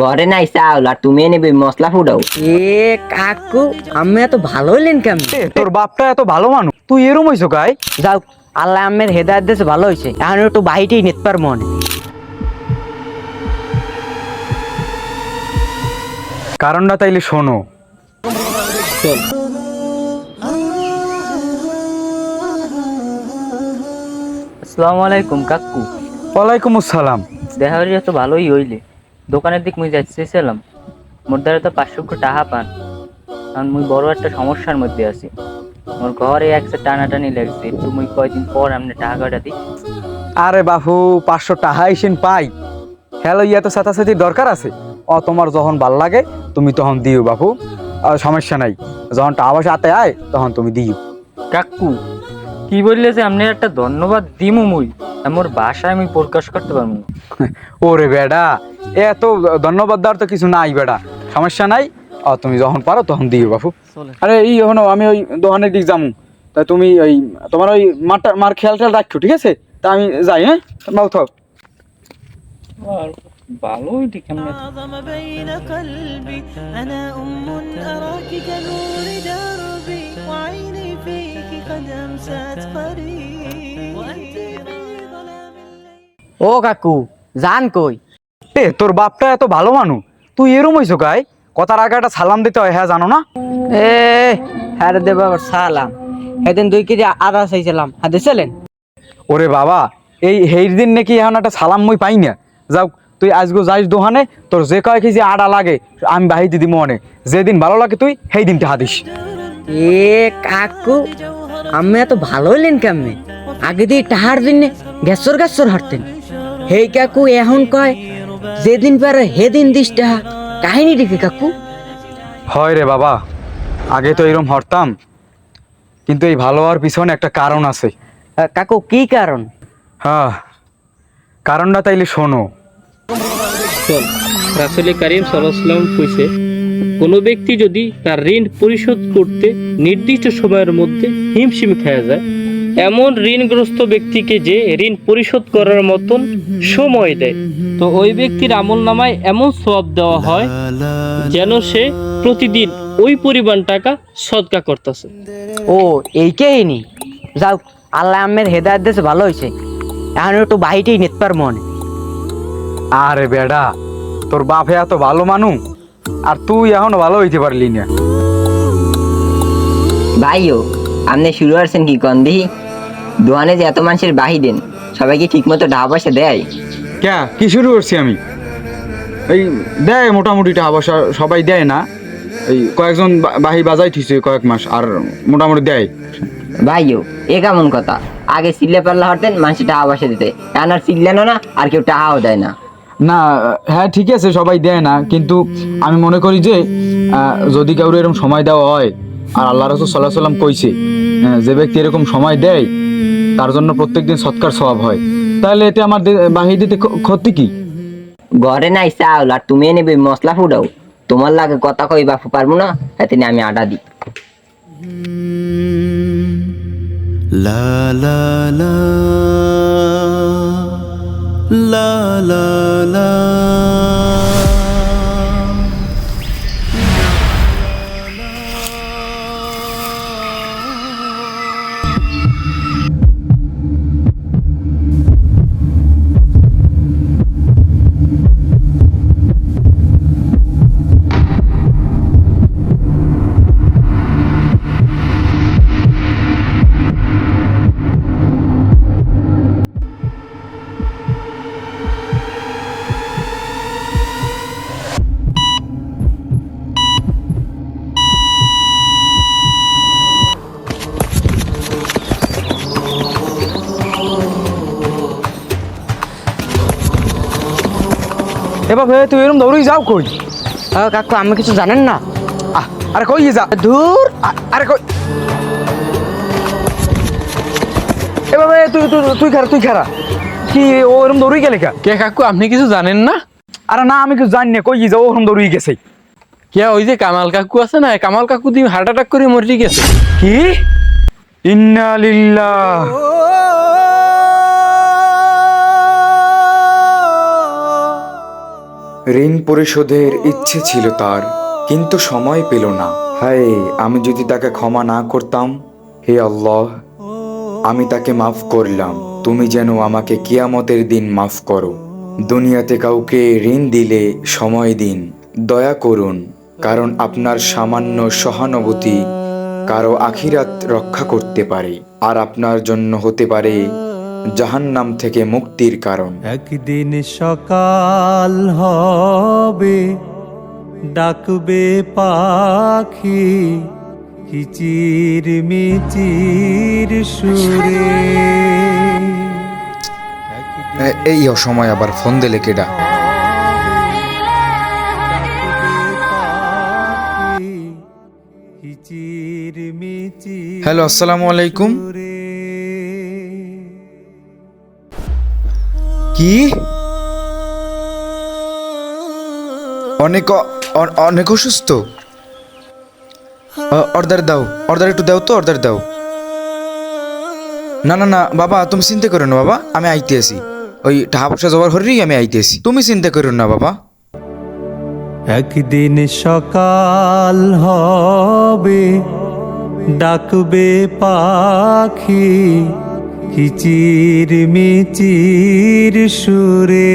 ঘরে নাই চাউল আর তুমি নেবে মশলা ফুটাও। এ কাকু আমি এত ভালো হইলেন কেমন? তোর বাপটা এত ভালো মানুষ। তুই এরম হইছো গাই যাও আল্লাহ আমের হেদায়ত দেশে ভালো হয়েছে এখন একটু বাহিটেই নিতে পার মনে কারণটা তাইলে শোনো। আসসালামু আলাইকুম কাকু। ওয়ালাইকুম আসসালাম। দেখা হয়ে তো ভালোই হইলে। দোকানের দিক মুই যাচ্ছিলাম মোর দ্বারা তো পাঁচশো টাকা পান। কারণ মুই বড় একটা সমস্যার মধ্যে আছি। মোর ঘরে একটা টানাটানি লাগছে একটু মুই কয়দিন পর আপনি টাকা কয়টা দিই। আরে বাপু পাঁচশো টাকা ইসেন পাই। হ্যালো ইয়া তো সাথে দরকার আছে। ও তোমার যখন ভালো লাগে তুমি তখন দিও বাপু। আর সমস্যা নাই। যখন টাকা পয়সা হাতে আয় তখন তুমি দিও। কাকু কি বললে যে আপনি একটা ধন্যবাদ দিমু মুই? আর মোর বাসায় আমি প্রকাশ করতে পারব ওরে বেডা এত ধন্যবাদ দেওয়ার তো কিছু নাই বেটা। সমস্যা নাই। আর তুমি যখন পারো তখন দিও বাপু। আরে এই হনো আমি ওই দোকানের দিক যাব তা তুমি ওই তোমার ওই মাঠটা মার খেয়াল টেয়াল রাখছো ঠিক আছে? তা আমি যাই হ্যাঁ? বাবু থাক ও কাকু জান কই? এ তোর বাপটা এত ভালো মানুষ তুই এরম হইছো কাই? কথার আগে একটা সালাম দিতে হয় হ্যাঁ জানো না? এ হ্যাঁ দে বাবার সালাম। সেদিন দুই কেজি আদা চাইছিলাম। হ্যাঁ দিছিলেন? ওরে বাবা এই হেই দিন নাকি এখন একটা সালাম মই পাই না। যাও তুই আজগো যাইস দোহানে তোর যে কয় কেজি আড়া লাগে আমি বাহি দিদি মনে যেদিন ভালো লাগে তুই সেই দিন টাহা দিস এ কাকু আমি এত ভালো হইলেন কেমনে? আগে দিয়ে টাহার দিনে গ্যাসর গ্যাসর হাঁটতেন। হেই কাকু এখন কয় যেদিন পারে হেদিন দিস টাহা। কাহিনী দেখি কাকু। হয় রে বাবা আগে তো এরম হরতাম কিন্তু এই ভালো হওয়ার পিছনে একটা কারণ আছে। কাকু কি কারণ? হ্যাঁ কারণটা তাইলে শোনো। চল রাসুল করিম সাল্লাম কইছে কোনো ব্যক্তি যদি তার ঋণ পরিশোধ করতে নির্দিষ্ট সময়ের মধ্যে হিমশিম খেয়ে যায় এমন ঋণগ্রস্ত ব্যক্তিকে যে ঋণ পরিশোধ করার মতন সময় দেয়। তো ওই ব্যক্তির আমল নামায় এমন সব দেওয়া হয় যেন সে প্রতিদিন ওই পরিমাণ টাকা সদকা করতেছে। ও এই কাহিনী যাও আল্লাহ আমের হেদায়ত দেশে ভালো হয়েছে। এখন একটু বাহিটেই নিতে পার মনে। আরে বেডা তোর বাপে এত ভালো মানু আর তুই এখন ভালো হইতে পারলি না। ভাইও আপনি শুরু করছেন কি কন্দি দোকানে যে এত মানুষের বাহি দেন সবাই কি ঠিক মতো টাকা পয়সা দেয়? ক্যা? কি শুরু করছি আমি? এই দেয় মোটামুটি টাকা পয়সা সবাই দেয় না। এই কয়েকজন বাহি বাজাই থিছে কয়েক মাস আর মোটামুটি দেয়। ভাইও এ কেমন কথা? আগে সিল্লে পাল্লা হতেন মানুষের টাকা পয়সা দিতে। এখন আর সিল্লেনো না আর কেউ টাকাও দেয় না। না হ্যাঁ ঠিক আছে সবাই দেয় না কিন্তু আমি মনে করি যে যদি কাউর এরকম সময় দেওয়া হয় আর আল্লাহ রসুল সাল্লাহ সাল্লাম কইছে যে ব্যক্তি এরকম সময় দেয় তার জন্য প্রত্যেকদিন সৎকার স্বভাব হয়। তাহলে এতে আমার দে- বাহি দিতে ক্ষতি কি? ঘরে নাই চাউল আর তুমি নেবে মশলা ফুটাও। তোমার লাগে কথা কই বাপু পারব না? এতে আমি আটা দিই। La la la এবার ভাই তুই এরকম দৌড়ই যাও কই? কাকু আমি কিছু জানেন না? আরে কই যা? দূর আরে কই? এবার ভাই তুই তুই তুই খারা তুই খারা কি ও এরকম দৌড়ই গেলে কা? কে কাকু আপনি কিছু জানেন না? আরে না আমি কিছু জানি না কই যা ও এরকম দৌড়ই গেছে। কে ওই যে কামাল কাকু আছে না কামাল কাকু দিয়ে হার্ট অ্যাটাক করে মরে গেছে। কি? ইন্না লিল্লাহ। ঋণ পরিশোধের ইচ্ছে ছিল তার, কিন্তু সময় পেল না। হায়, আমি যদি তাকে ক্ষমা না করতাম, হে আল্লাহ, আমি তাকে মাফ করলাম। তুমি যেন আমাকে কিয়ামতের দিন মাফ করো। দুনিয়াতে কাউকে ঋণ দিলে সময় দিন, দয়া করুন, কারণ আপনার সামান্য সহানুভূতি কারও আখিরাত রক্ষা করতে পারে, আর আপনার জন্য হতে পারে জাহান্নাম থেকে মুক্তির কারণ। একদিন সকাল হবে ডাকবে পাখি কিচির মিচির সুরে। এই অসময় আবার ফোন দিলে কেডা? হ্যালো আসসালামু আলাইকুম। কি? অনেক অনেক অসুস্থ? অর্ডার দাও। অর্ডার একটু দাও তো, অর্ডার দাও। না না না, বাবা, তুমি চিন্তা করো না, বাবা। আমি আইতে আসি ওই টাকা পয়সা জোগাড় করি আমি আইতে আসি তুমি চিন্তা করো না, বাবা। একদিন সকাল হবে, ডাকবে পাখি। কিচির মিচির সুরে।